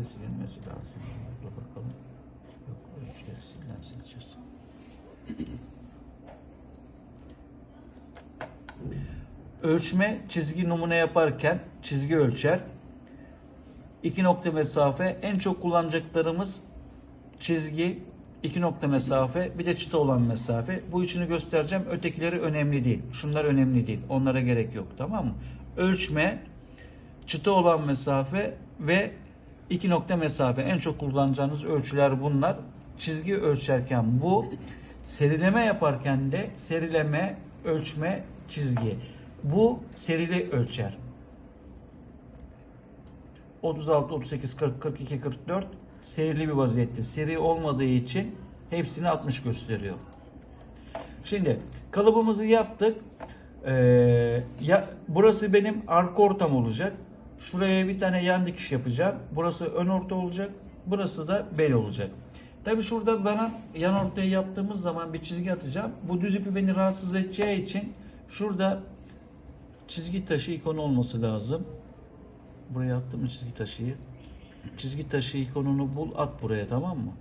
de silinmesi lazım. Dur bakalım. Yok ölçüleri silden sileceğiz. Ölçme çizgi numune yaparken çizgi ölçer. İki nokta mesafe en çok kullanacaklarımız çizgi, iki nokta mesafe, bir de çıta olan mesafe. Bu üçünü göstereceğim. Ötekileri önemli değil. Şunlar önemli değil. Onlara gerek yok. Tamam mı? Ölçme, çıta olan mesafe ve iki nokta mesafe. En çok kullanacağınız ölçüler bunlar. Çizgi ölçerken bu. Serileme yaparken de serileme, ölçme, çizgi. Bu serili ölçer. 36, 38, 40, 42, 44 serili bir vaziyette. Seri olmadığı için hepsini 60 gösteriyor. Şimdi kalıbımızı yaptık. Ee, ya, burası benim arka ortam olacak. Şuraya bir tane yan dikiş yapacağım. Burası ön orta olacak. Burası da bel olacak. Tabi şurada bana yan ortaya yaptığımız zaman bir çizgi atacağım. Bu düz ipi beni rahatsız edeceği için şurada çizgi taşı ikonu olması lazım. Buraya attım çizgi taşıyı? Çizgi taşı ikonunu bul at buraya tamam mı?